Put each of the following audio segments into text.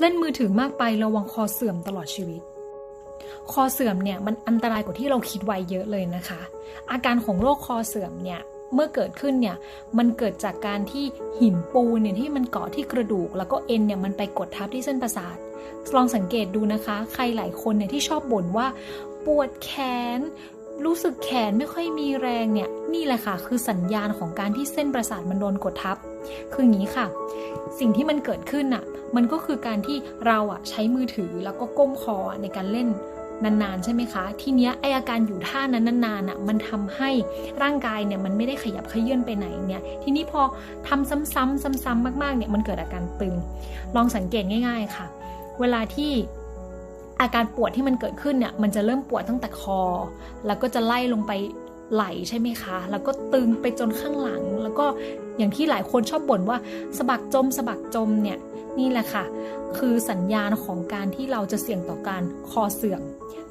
เล่นมือถือมากไประวังคอเสื่อมตลอดชีวิต คอเสื่อมเนี่ยมันอันตรายกว่าที่เราคิดไว้เยอะเลยนะคะ อาการของโรคคอเสื่อมเนี่ยเมื่อเกิดขึ้นเนี่ยมันเกิดจากการที่หินปูนเนี่ยที่มันเกาะที่กระดูก แล้วก็เอ็นเนี่ยมันไปกดทับที่เส้นประสาทลองสังเกตดูนะคะ ใครหลายคนเนี่ยที่ชอบบ่นว่า ปวดแขน รู้สึกแขนไม่ค่อยมีแรงเนี่ยนี่แหละค่ะ คือสัญญาณของการที่เส้นประสาทมันโดนกดทับ คืออย่างนี้ค่ะ สิ่งที่มันเกิดขึ้นน่ะมันก็คือการที่เราอะใช้มือถือแล้วก็ก้มคอในการเล่นนานๆใช่ไหมคะ ทีเนี้ยไออาการอยู่ท่านั้นนานๆอะมันทำให้ร่างกายเนี่ยมันไม่ได้ขยับเขยื่อนไปไหนเนี่ย ทีนี้พอทำซ้ำๆซ้ำๆมากๆเนี่ยมันเกิดอาการตึง ลองสังเกตง่าย ๆค่ะ เวลาที่ อาการปวดที่มันเกิดขึ้นเนี่ยมันจะเริ่มปวดตั้งแต่คอ แล้วก็จะไล่ลงไปไหลใช่ไหมคะ แล้วก็ตึงไปจนข้างหลัง แล้วก็อย่างที่หลายคนชอบบ่นว่าสะบักจมสะบักจมเนี่ยนี่แหละค่ะ คือสัญญาณของการที่เราจะเสี่ยงต่อการคอเสื่อม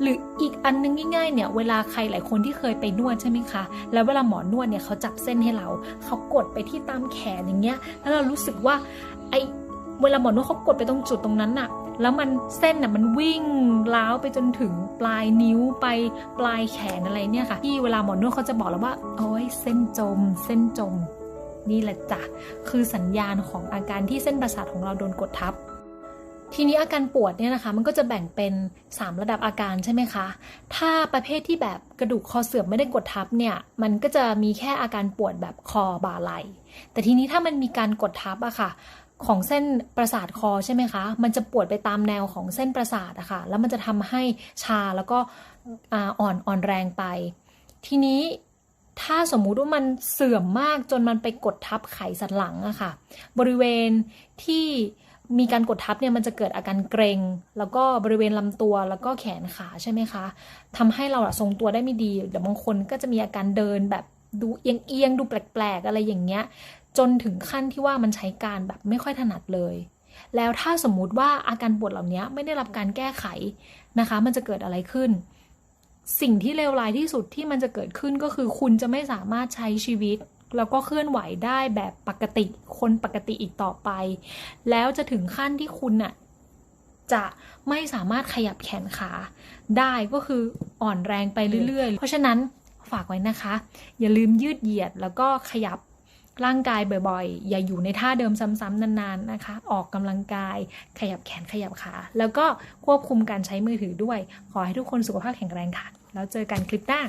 หรืออีกอันนึงง่ายๆเนี่ย เวลาใครหลายคนที่เคยไปนวดใช่ไหมคะ แล้วเวลาหมอนวดเนี่ยเขาจับเส้นให้เรา เขากดไปที่ตามแขนอย่างเงี้ย แล้วเรารู้สึกว่าไอ เวลาหมอนวดเขากดไปตรงจุดตรงนั้นน่ะ แล้วมันเส้นน่ะมันวิ่งล้าวไปจนถึงปลายนิ้วไปปลายแขนอะไรเนี่ยค่ะ ที่เวลาหมอนวดเขาจะบอกเราว่า โอ้ยเส้นจม เส้นจม นี่แหละจ้ะคือสัญญาณของอาการที่เส้นประสาทของเราโดนกดทับทีนี้อาการปวดเนี่ยนะคะ มันก็จะแบ่งเป็น 3 ระดับอาการใช่ไหมคะ ถ้าประเภทที่แบบกระดูกคอเสื่อมไม่ได้กดทับเนี่ย มันก็จะมีแค่อาการปวดแบบคอบ่าไหล่แต่ทีนี้ถ้ามันมีการกดทับอะค่ะ ของเส้นประสาทคอใช่ไหมคะ มันจะปวดไปตามแนวของเส้นประสาทอะค่ะ แล้วมันจะทำให้ชาแล้วก็อ่อนอ่อนแรงไป ทีนี้ถ้าสมมุติว่ามันเสื่อมมากจนมันไปกดทับไขสันหลังอะค่ะ บริเวณที่มีการกดทับเนี่ยมันจะเกิดอาการเกร็ง แล้วก็บริเวณลำตัวแล้วก็แขนขาใช่ไหมคะทำให้เราทรงตัวได้ไม่ดีเดี๋ยวบางคนก็จะมีอาการเดินแบบ ดูเอียงๆดูแปลกๆ อะไรอย่างเงี้ย จนถึงขั้นที่ว่ามันใช้การแบบไม่ค่อยถนัดเลย แล้วถ้าสมมุติว่าอาการปวดเหล่านี้ไม่ได้รับการแก้ไขนะคะ มันจะเกิดอะไรขึ้น สิ่งที่เลวร้ายที่สุดที่มันจะเกิดขึ้นก็คือคุณจะไม่สามารถใช้ชีวิตแล้วก็เคลื่อนไหวได้แบบปกติคนปกติอีกต่อไป แล้วจะถึงขั้นที่คุณน่ะจะไม่สามารถขยับแขนขาได้ก็คืออ่อนแรงไปเรื่อยๆ เพราะฉะนั้น ฝากไว้นะคะ อย่าลืมยืดเหยียดแล้วก็ขยับร่างกายบ่อยๆ อย่าอยู่ในท่าเดิมซ้ำๆนานๆนะคะ ออกกำลังกาย ขยับแขนขยับขา แล้วก็ควบคุมการใช้มือถือด้วย ขอให้ทุกคนสุขภาพแข็งแรงค่ะ แล้วเจอกันคลิปหน้า